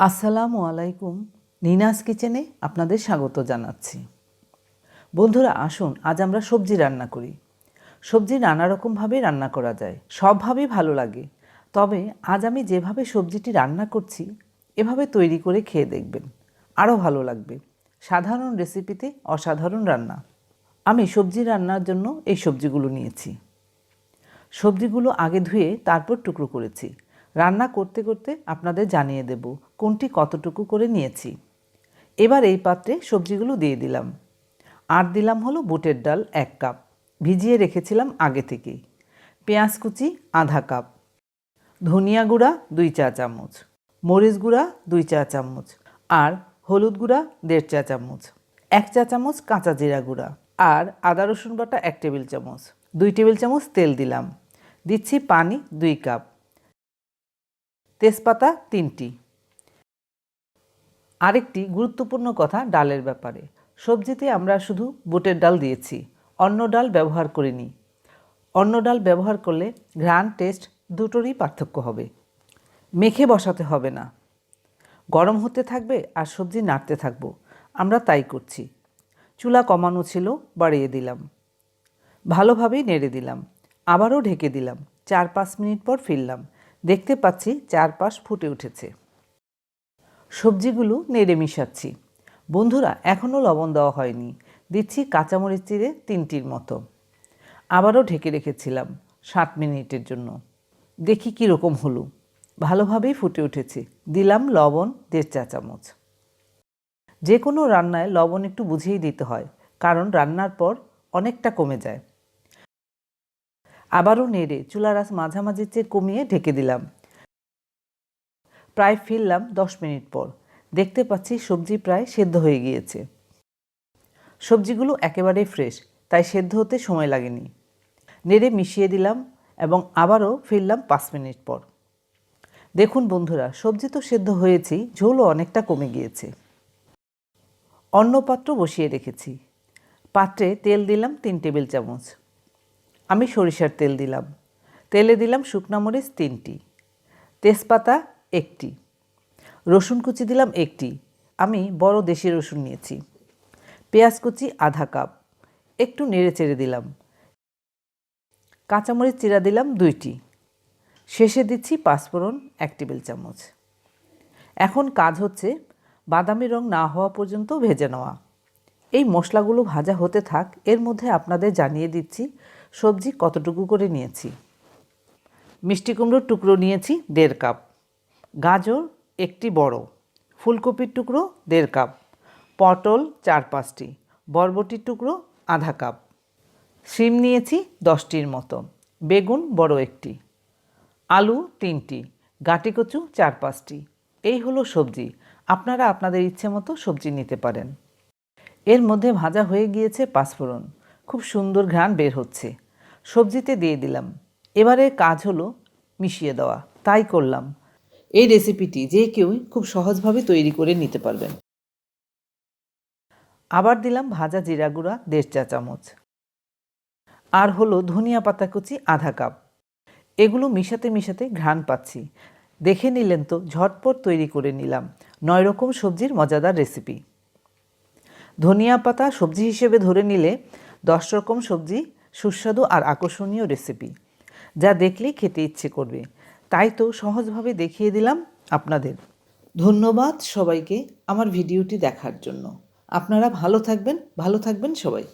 আসসালামু আলাইকুম, নিনাস কিচেনে আপনাদের স্বাগত জানাচ্ছি। বন্ধুরা, আসুন, আজ আমরা সবজি রান্না করি। সবজি নানা রকমভাবে রান্না করা যায়, সবভাবেই ভালো লাগে। তবে আজ আমি যেভাবে সবজিটি রান্না করছি, এভাবে তৈরি করে খেয়ে দেখবেন, আরও ভালো লাগবে। সাধারণ রেসিপিতে অসাধারণ রান্না। আমি সবজি রান্নার জন্য এই সবজিগুলো নিয়েছি। সবজিগুলো আগে ধুয়ে তারপর টুকরো করেছি। রান্না করতে করতে আপনাদের জানিয়ে দেব কোনটি কতটুকু করে নিয়েছি। এবার এই পাত্রে সবজিগুলো দিয়ে দিলাম। আর দিলাম হলো বুটের ডাল এক কাপ, ভিজিয়ে রেখেছিলাম আগে থেকেই। পেঁয়াজ কুচি আধা কাপ, ধনিয়া গুঁড়া দুই চা চামচ, মরিচ গুঁড়া দুই চা চামচ আর হলুদ গুঁড়া দেড় চা চামচ, এক চা চামচ কাঁচা জিরা গুঁড়া আর আদা রসুন বাটা এক টেবিল চামচ, দুই টেবিল চামচ তেল দিলাম। দিচ্ছি পানি দুই কাপ। তেজপাতা তিনটি। আরেকটি গুরুত্বপূর্ণ কথা ডালের ব্যাপারে। সবজিতে আমরা শুধু বুটের ডাল দিয়েছি, অন্য ডাল ব্যবহার করিনি। অন্য ডাল ব্যবহার করলে ঘ্রাণ টেস্ট দুটোরই পার্থক্য হবে। মেখে বসাতে হবে না। গরম হতে থাকবে আর সবজি নাড়তে থাকব। আমরা তাই করছি। চুলা কমানো ছিল, বাড়িয়ে দিলাম। ভালোভাবেই নেড়ে দিলাম। আবারও ঢেকে দিলাম। চার পাঁচ মিনিট পর ফিরলাম। দেখতে পাচ্ছি চারপাশ ফুটে উঠেছে। সবজিগুলো নেড়ে মিশাচ্ছি। বন্ধুরা এখনও লবণ দেওয়া হয়নি। দিচ্ছি কাঁচামরিচ চিড়ে তিনটির মতো। আবারও ঢেকে রেখেছিলাম সাত মিনিটের জন্য। দেখি কীরকম হলো। ভালোভাবেই ফুটে উঠেছে। দিলাম লবণ দেড় চা চামচ। যে কোনো রান্নায় লবণ একটু বুঝিয়েই দিতে হয়, কারণ রান্নার পর অনেকটা কমে যায়। আবারও নেড়ে চুলার আঁচ মাঝামাঝির চেয়ে কমিয়ে ঢেকে দিলাম। প্রায় ফিরলাম দশ মিনিট পর। দেখতে পাচ্ছি সবজি প্রায় সেদ্ধ হয়ে গিয়েছে। সবজিগুলো একেবারে ফ্রেশ, তাই সেদ্ধ হতে সময় লাগেনি। নেড়ে মিশিয়ে দিলাম এবং আবারও ফিরলাম পাঁচ মিনিট পর। দেখুন বন্ধুরা, সবজি তো সেদ্ধ হয়েছি ঝোলও অনেকটা কমে গিয়েছে। অন্য পাত্র বসিয়ে রেখেছি। পাত্রে তেল দিলাম তিন টেবিল চামচ। আমি সরিষার তেল দিলাম। তেলে দিলাম শুকনা মরিচ তিনটি, তেজপাতা একটি, রসুন কুচি দিলাম একটি, আমি বড় দেশি রসুন নিয়েছি, পেঁয়াজ কুচি আধা কাপ, একটু নেড়ে চেড়ে দিলাম। কাঁচামরিচ চিরা দিলাম দুইটি, শেষে দিচ্ছি পাঁচফোড়ন এক টেবিল চামচ। এখন কাজ হচ্ছে বাদামি রং না হওয়া পর্যন্ত ভেজে নেওয়া। এই মশলাগুলো ভাজা হতে থাক, এর মধ্যে আপনাদের জানিয়ে দিচ্ছি সবজি কতটুকু করে নিয়েছি? মিষ্টি কুমড়োর টুকরো নিয়েছি দেড় কাপ। গাজর একটি বড়। ফুলকপির টুকরো দেড় কাপ। পটল চার পাঁচটি। বরবটির টুকরো আধা কাপ। শিম নিয়েছি দশটির মতো। বেগুন বড় একটি। আলু তিনটি। গাটিকচু চার পাঁচটি। এই হলো সবজি। আপনারা আপনাদের ইচ্ছে মতো সবজি নিতে পারেন। এর মধ্যে ভাজা হয়ে গিয়েছে পাঁচফোড়ন। খুব সুন্দর ঘ্রাণ বের হচ্ছে। সবজিতে দিয়ে দিলাম। এবারে কাজ হলো মিশিয়ে দেওয়া। তাই করলাম। এই রেসিপিটি যে কেউ খুব সহজভাবে তৈরি করে নিতে পারবেন। আবার দিলাম ভাজা জিরা গুঁড়া, দেড় চা চামচ। আর হলো ধনিয়া পাতা কুচি, আধা কাপ। এগুলো মিশাতে মিশাতে ঘ্রাণ পাচ্ছি। দেখে নিলেন তো, ঝটপট তৈরি করে নিলাম। নয় রকম সবজির মজাদার রেসিপি ধনিয়া পাতা সবজি হিসেবে ধরে নিলে দশ রকম সবজি সুস্বাদু আর আকর্ষণীয় রেসিপি যা দেখলেই খেতে ইচ্ছে করবে। তাই তো সহজভাবে দেখিয়ে দিলাম আপনাদের। ধন্যবাদ সবাইকে আমার ভিডিওটি দেখার জন্য। আপনারা ভালো থাকবেন ভালো থাকবেন সবাই।